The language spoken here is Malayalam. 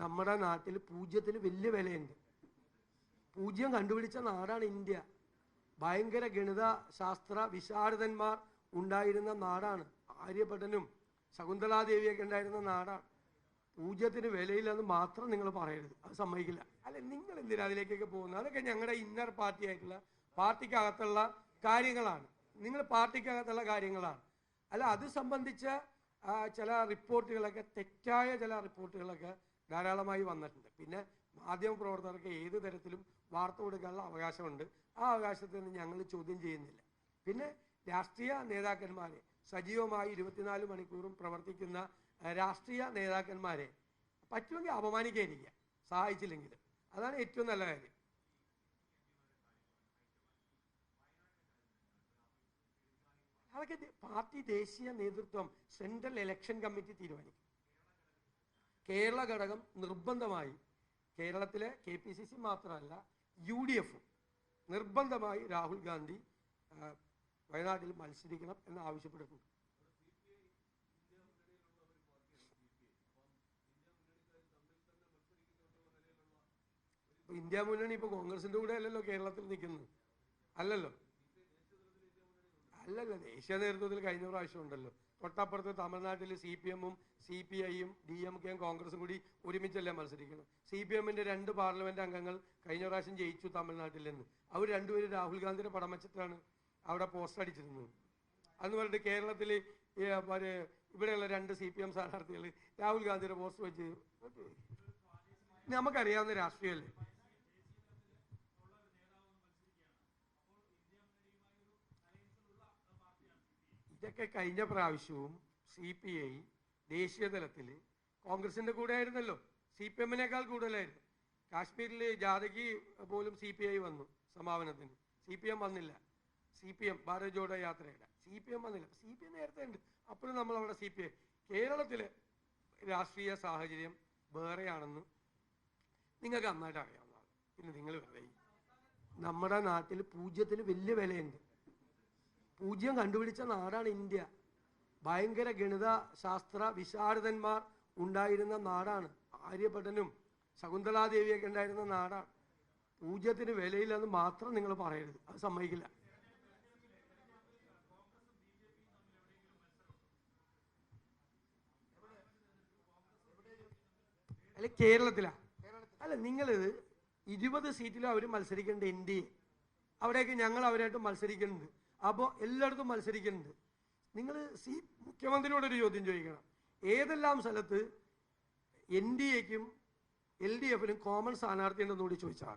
നമ്മുടെ നാട്ടിൽ പൂജ്യത്തിന് വലിയ വിലയുണ്ട്. പൂജ്യം കണ്ടുപിടിച്ച നാടാണ് ഇന്ത്യ. ഭയങ്കര ഗണിത ശാസ്ത്ര വിശാരദന്മാർ ഉണ്ടായിരുന്ന നാടാണ്. ആര്യഭട്ടനും ശകുന്തളാദേവിയൊക്കെ ഉണ്ടായിരുന്ന നാടാണ്. പൂജ്യത്തിന് വിലയില്ലെന്ന് മാത്രം നിങ്ങൾ പറയരുത്. അത് സമ്മതിക്കില്ല. അല്ല നിങ്ങൾ എന്തിനാ അതിലേക്കൊക്കെ പോകുന്നത്? അതൊക്കെ ഞങ്ങളുടെ ഇന്നർ പാർട്ടി ആയിട്ടുള്ള പാർട്ടിക്കകത്തുള്ള കാര്യങ്ങളാണ്. നിങ്ങൾ പാർട്ടിക്കകത്തുള്ള കാര്യങ്ങളാണ്. അല്ല അത് സംബന്ധിച്ച ചില റിപ്പോർട്ടുകളൊക്കെ തെറ്റായ ചില റിപ്പോർട്ടുകളൊക്കെ ധാരാളമായി വന്നിട്ടുണ്ട്. പിന്നെ മാധ്യമ പ്രവർത്തകർക്ക് ഏത് തരത്തിലും വാർത്ത കൊടുക്കാനുള്ള അവകാശമുണ്ട്. ആ അവകാശത്തിൽ നിന്ന് ഞങ്ങൾ ചോദ്യം ചെയ്യുന്നില്ല. പിന്നെ രാഷ്ട്രീയ നേതാക്കന്മാരെ സജീവമായി ഇരുപത്തിനാല് മണിക്കൂറും പ്രവർത്തിക്കുന്ന രാഷ്ട്രീയ നേതാക്കന്മാരെ പറ്റുമെങ്കിൽ അപമാനിക്കാതിരിക്കുക. സഹായിച്ചില്ലെങ്കിൽ അതാണ് ഏറ്റവും നല്ല കാര്യം. അതൊക്കെ പാർട്ടി ദേശീയ നേതൃത്വം സെൻട്രൽ ഇലക്ഷൻ കമ്മിറ്റി തീരുമാനിക്കും. കേരള ഘടകം നിർബന്ധമായി കേരളത്തിലെ കെ പി സി സി മാത്രമല്ല യു ഡി എഫും നിർബന്ധമായി രാഹുൽ ഗാന്ധി വയനാട്ടിൽ മത്സരിക്കണം എന്ന് ആവശ്യപ്പെട്ടിട്ടുണ്ട്. ഇന്ത്യ മുന്നണി ഇപ്പൊ കോൺഗ്രസിന്റെ കൂടെ അല്ലല്ലോ കേരളത്തിൽ നിൽക്കുന്നത് അല്ലല്ലോ. അല്ലല്ല ദേശീയ നേതൃത്വത്തിൽ കഴിഞ്ഞ പ്രാവശ്യം ഉണ്ടല്ലോ. തൊട്ടപ്പുറത്ത് തമിഴ്നാട്ടിൽ സി പി എമ്മും സി പി ഐയും ഡി എം കെയും കോൺഗ്രസും കൂടി ഒരുമിച്ചല്ലേ മത്സരിക്കണം സി പി എമ്മിന്റെ രണ്ട് പാർലമെന്റ് അംഗങ്ങൾ കഴിഞ്ഞ പ്രാവശ്യം ജയിച്ചു തമിഴ്നാട്ടിൽ നിന്ന് അവർ രണ്ടുപേരും രാഹുൽ ഗാന്ധിയുടെ പടം വെച്ചിട്ടാണ് അവിടെ പോസ്റ്റ് അടിച്ചിരുന്നത്. അന്ന് പറഞ്ഞിട്ട് കേരളത്തിൽ ഇവിടെയുള്ള രണ്ട് സി പി എം സ്ഥാനാർത്ഥികൾ രാഹുൽ ഗാന്ധിയുടെ പോസ്റ്റ് വെച്ച് നമുക്കറിയാവുന്ന രാഷ്ട്രീയമല്ലേ? ഇതൊക്കെ കഴിഞ്ഞ പ്രാവശ്യവും സി പി ഐ ദേശീയ തലത്തിൽ കോൺഗ്രസിന്റെ കൂടെ ആയിരുന്നല്ലോ സി പി എമ്മിനേക്കാൾ കൂടുതലായിരുന്നു. കാശ്മീരിൽ ജാതകി പോലും സി പി ഐ വന്നു സമാപനത്തിന്. സി പി എം വന്നില്ല. C P M Bharat Jodo യാത്രയുടെ. സി പി എം വന്നില്ല. സി പി എം നേരത്തെ ഉണ്ട്. അപ്പോഴും നമ്മൾ അവിടെ സി പി ഐ കേരളത്തിലെ രാഷ്ട്രീയ സാഹചര്യം വേറെയാണെന്ന് നിങ്ങൾക്ക് നന്നായിട്ട് അറിയാവുന്നതാണ്. പിന്നെ നിങ്ങൾ വെറുതെ ഈ നമ്മുടെ നാട്ടിൽ പൂജ്യത്തിന് വലിയ വിലയുണ്ട്. പൂജ്യം കണ്ടുപിടിച്ച നാടാണ് ഇന്ത്യ. ഭയങ്കര ഗണിത ശാസ്ത്ര വിശാരദന്മാർ ഉണ്ടായിരുന്ന നാടാണ്. ആര്യഭട്ടനും ശകുന്തളാദേവിയൊക്കെ ഉണ്ടായിരുന്ന നാടാണ്. പൂജ്യത്തിന് വിലയില്ലെന്ന് മാത്രം നിങ്ങൾ പറയരുത്. അത് സമ്മതിക്കില്ല. അല്ല കേരളത്തിലാ. അല്ല നിങ്ങളിത് ഇരുപത് സീറ്റിലും അവർ മത്സരിക്കുന്നുണ്ട് എൻ ഡി എ ഞങ്ങൾ അവരായിട്ട് മത്സരിക്കുന്നുണ്ട്. അപ്പോൾ എല്ലായിടത്തും മത്സരിക്കുന്നുണ്ട്. നിങ്ങൾ സി മുഖ്യമന്ത്രിയോട് ഒരു ചോദ്യം ചോദിക്കണം. ഏതെല്ലാം സ്ഥലത്ത് എൻ ഡി എക്കും എൽ ഡി എഫിനും കോമൺ സ്ഥാനാർത്ഥി ഉണ്ടെന്ന് കൂടി ചോദിച്ചാൽ